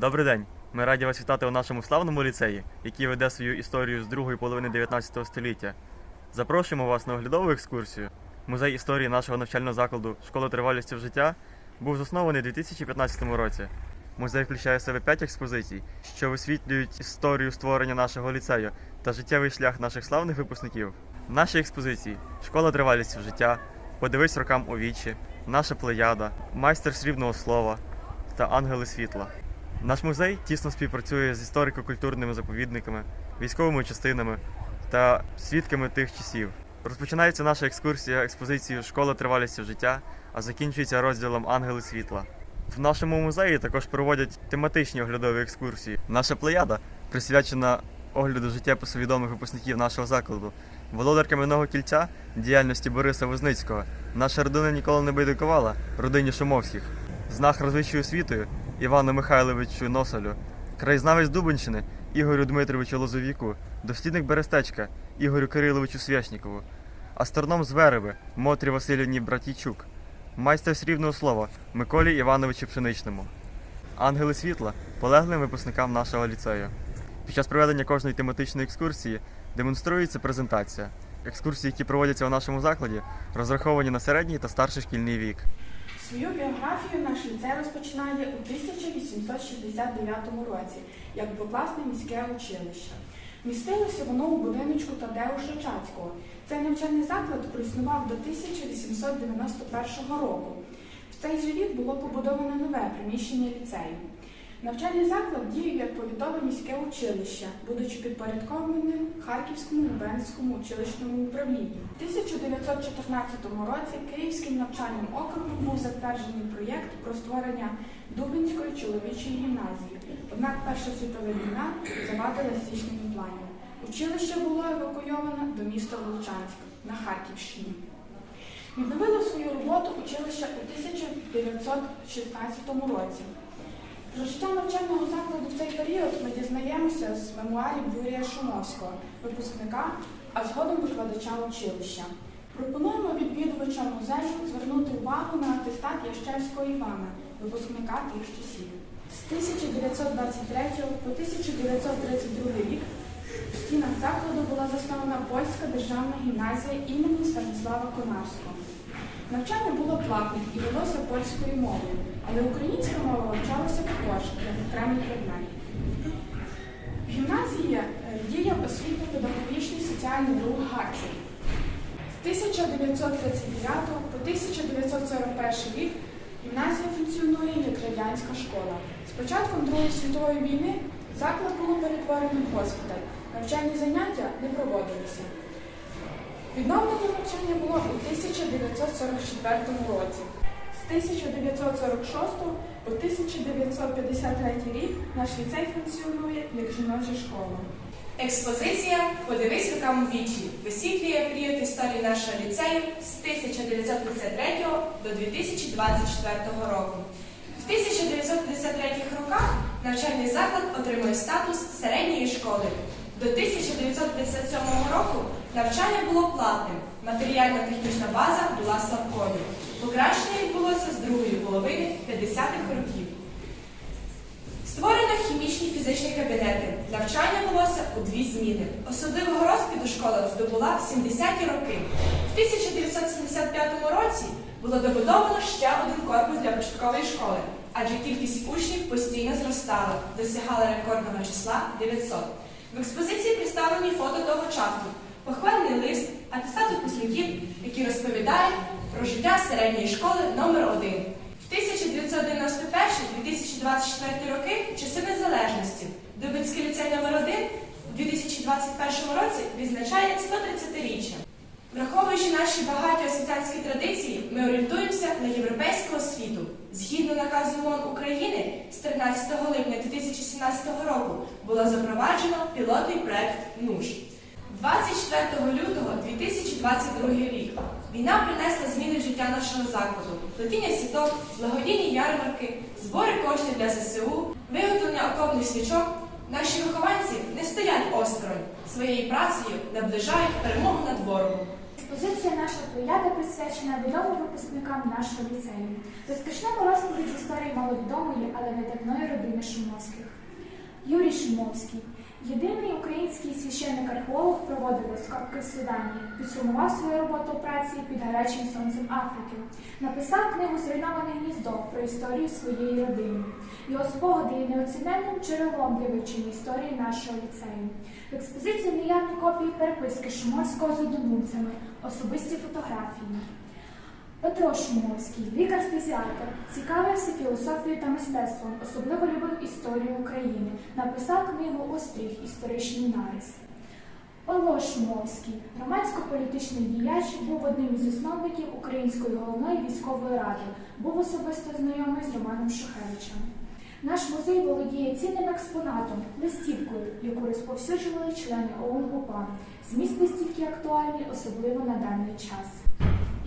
Добрий день. Ми раді вас вітати у нашому славному ліцеї, який веде свою історію з другої половини 19 століття. Запрошуємо вас на оглядову екскурсію. Музей історії нашого навчального закладу Школа тривалісті в життя був заснований у 2015 році. Музей включає в себе 5 експозицій, що висвітлюють історію створення нашого ліцею та життєвий шлях наших славних випускників. Наші експозиції Школа тривалісті в життя, Подивись рокам у вічі, Наша плеяда, Майстер срібного слова та Ангели світла. Наш музей тісно співпрацює з історико-культурними заповідниками, військовими частинами та свідками тих часів. Розпочинається наша екскурсія експозицією Школа тривалістю життя, а закінчується розділом Ангели світла. В нашому музеї також проводять тематичні оглядові екскурсії. Наша плеяда присвячена огляду життєпису відомих випускників нашого закладу. Володар кам'яного кільця діяльності Бориса Возницького. Наша родина ніколи не байдикувала родині Шумовських. Знах розвищою освітою Івану Михайловичу Носалю, краєзнавець Дубенщини Ігорю Дмитровичу Лозовіку, дослідник Берестечка Ігорю Кириловичу Свящнікову, астроном з Вереви Мотрі Васильівні Братійчук, майстер срібного слова Миколі Івановичу Пшеничному, ангели світла полеглим випускникам нашого ліцею. Під час проведення кожної тематичної екскурсії демонструється презентація. Екскурсії, які проводяться у нашому закладі, розраховані на середній та старший шкільний вік. Свою біографію наш ліцей розпочинає у 1869 році як двокласне міське училище. Містилося воно у будиночку Тадеуша Чацького. Цей навчальний заклад проіснував до 1891 року. В цей же рік було побудовано нове приміщення ліцею. Навчальний заклад діяв як повідове міське училище, будучи підпорядкованим Харківському губернському училищному управлінню. У 1914 році Київським навчальним округом був затверджений проєкт про створення Дубинської чоловічої гімназії. Однак Перша світова війна завадила здійсненню планів. Училище було евакуйовано до міста Волчанськ на Харківщині. Відновило свою роботу училище у 1916 році. Про життя навчального закладу в цей період ми дізнаємося з мемуарів Юрія Шумовського, випускника, а згодом викладача училища. Пропонуємо відвідувачам музею звернути увагу на атестат Ящевського Івана, випускника тих часів. З 1923 по 1932 рік в стінах закладу була заснована польська державна гімназія імені Станіслава Конарського. Навчання було платним і велося польською мовою, але українська мова вивчалася також як окремий предмет. В гімназії е, діяв освітньо-педагогічний соціальний рух Гацій. З 1939 по 1941 рік гімназія функціонує як радянська школа. З початком Другої світової війни заклад було перетворено в госпіталь. Навчальні заняття не проводилися. Відновлення навчання було у 1944 році. З 1946 по 1953 рік наш ліцей функціонує як жіноча школа. Експозиція Подивись у вічі висвітлює період історії нашого ліцею з 1953 до 2024 року. В 1953 роках навчальний заклад отримує статус середньої школи. До 1957 року навчання було платним, матеріально-технічна база була слабкою. Покращення відбулося з другої половини 50-х років. Створено хімічні фізичні кабінети. Навчання велося у дві зміни. Особливого розквіту школа здобула в 70-ті роки. В 1975 році було добудовано ще один корпус для початкової школи, адже кількість учнів постійно зростала, досягала рекордного числа 900. В експозиції представлені фото того часу, похвальний лист, атестат випускників, які розповідають про життя середньої школи номер 1 в 1991-2024 роки часи незалежності. Дубинський ліцей номер 1 у 2021 році відзначає 130-річчя. Враховуючи наші багаті освітянські традиції, ми орієнтуємося на європейську освіту. Згідно наказу ООН України з 13 липня 2017 року було запроваджено пілотний проект НУШ. 24 лютого 2022 рік війна принесла зміни в життя нашого закладу, плетіння сіток, благодійні ярмарки, збори коштів для ЗСУ, виготовлення окопних свічок. Наші вихованці не стоять осторонь, своєю працею наближають перемогу над ворогом. Експозиція наша плеяда присвячена відомим випускникам нашого ліцею. Розпочнемо розповідь з історії маловідомої, але видатної родини Шумовських. Юрій Шумовський, єдиний український священник-археолог, проводив розкопки в підсумував свою роботу праці під гарячим сонцем Африки, написав книгу Зруйноване гніздо про історію своєї родини. Його спогади є неоціненним джерелом для вивчення історії нашого ліцею. В експозиції наявні копії переписки Шумовського з однодумцями, особисті фотографії. Петро Шумовський, лікар-фізіатр, цікавився філософією та мистецтвом, особливо любив історію України. Написав книгу Остріг історичний нарис. Павло Шумовський, громадсько-політичний діяч, був одним із засновників Української головної військової ради, був особисто знайомий з Романом Шухевичем. Наш музей володіє цінним експонатом, листівкою, яку розповсюджували члени ОУН УПА. Зміст листівки актуальний, особливо на даний час.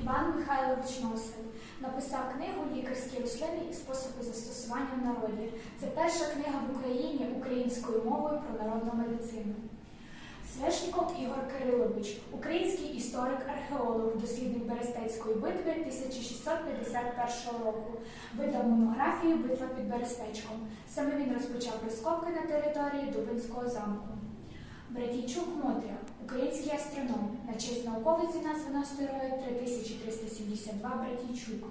Іван Михайлович Носин написав книгу Лікарські рослини і способи застосування в народі. Це перша книга в Україні українською мовою про народну медицину. Свешніков Ігор Кирилович, український історик, археолог, дослідник Берестецької битви 1651 року, видав монографію Битва під Берестечком. Саме він розпочав розкопки на території Дубинського замку. Братійчук Мотря, український астроном, на честь науковиці названо астероїд 3372 Братійчук.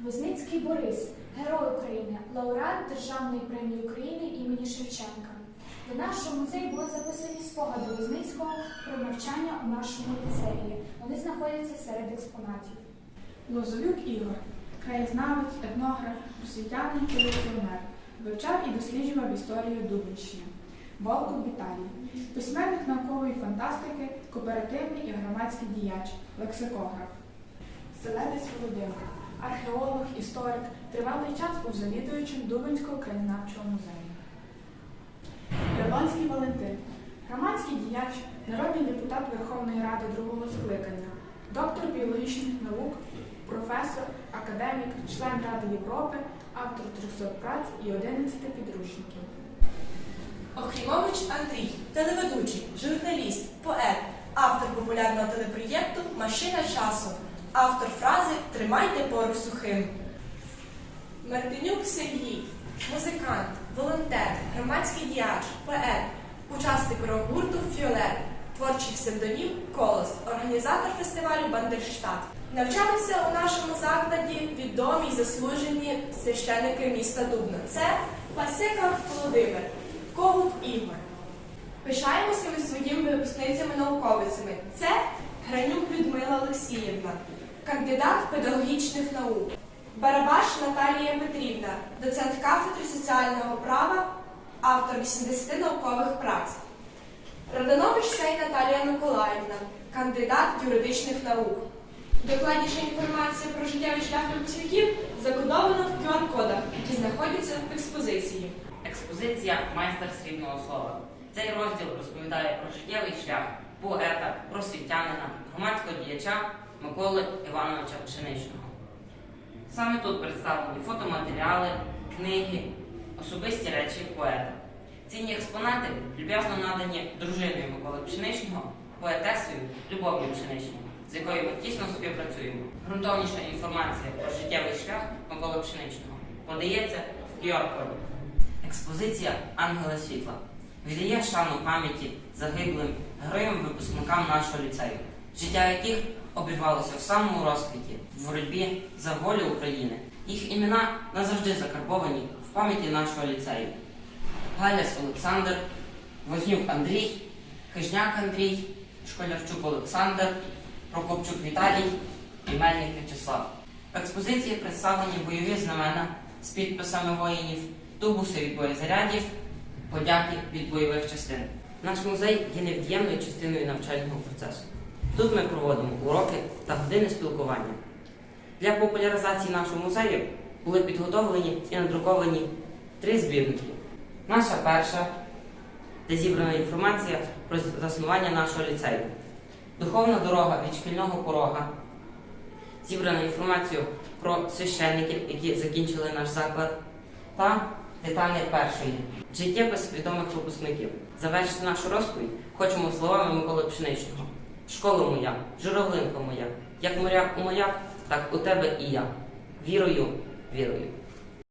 Возницький Борис, герой України, лауреат Державної премії України імені Шевченка. До нашого музею були записані спогади Возницького про навчання у нашому ліцеї. Вони знаходяться серед експонатів. Лозовюк Ігор, краєзнавець, етнограф, просвітянин та революціонер. Вивчав і досліджував історію Дубинщини. Волков Віталій, письменник наукової фантастики, кооперативний і громадський діяч, лексикограф. Селедець Володимир, археолог, історик, тривалий час був завідуючим Дубинського краєзнавчого музею. Яблонський Валентин, громадський діяч, народний депутат Верховної Ради другого скликання, доктор біологічних наук, професор, академік, член Ради Європи, автор 300 праць і 11 підручників. Охрімович Андрій, телеведучий, журналіст, поет, автор популярного телепроєкту Машина часу, автор фрази Тримайте пору сухим. Мартинюк Сергій, музикант, волонтер, громадський діяч, поет, учасник рок-гурту Фіолет, творчий псевдонім Колос, організатор фестивалю Бандерштат. Навчалися у нашому закладі відомі й заслужені священики міста Дубна. Це Пасика Володимир, Когут Ігор. Пишаємося ми своїми випускницями-науковицями. Це Гранюк Людмила Олексіївна, кандидат педагогічних наук. Барабаш Наталія Петрівна, доцент кафедри соціального права, автор 80 наукових праць. Раданович Сей Наталія Миколаївна, кандидат юридичних наук. Докладніша інформація про життєвий шлях випускників закодована в QR-кодах, які знаходяться в експозиції. Експозиція майстер срібного слова. Цей розділ розповідає про життєвий шлях поета, просвітянина, громадського діяча Миколи Івановича Пшеничного. Саме тут представлені фотоматеріали, книги, особисті речі поета. Цінні експонати люб'язно надані дружиною Миколи Пшеничного, поетесою Любов'ю Пшеничного, з якою ми тісно співпрацюємо. Грунтовніша інформація про життєвий шлях Миколи Пшеничного подається в QR-коді. Експозиція Ангела Світла віддає шану пам'яті загиблим героям-випускникам нашого ліцею, життя яких обірвалося в самому розквіті в боротьбі за волю України. Їх імена назавжди закарбовані в пам'яті нашого ліцею. Галяс Олександр, Вознюк Андрій, Хижняк Андрій, Школярчук Олександр, Прокопчук Віталій і Мельник В'ячеслав. В експозиції представлені бойові знамена з підписами воїнів, тубуси від боєзарядів, подяки від бойових частин. Наш музей є невід'ємною частиною навчального процесу. Тут ми проводимо уроки та години спілкування. Для популяризації нашого музею були підготовлені і надруковані три збірники. Наша перша, де зібрана інформація про заснування нашого ліцею. Духовна дорога від шкільного порога. Зібрана інформацію про священників, які закінчили наш заклад, та деталі першої без свідомих випускників. Завершити нашу розповідь хочемо словами Миколи Пшеничного. Школа моя, журавлинка моя, як моряк у моряк, так у тебе і я. Вірою, вірою.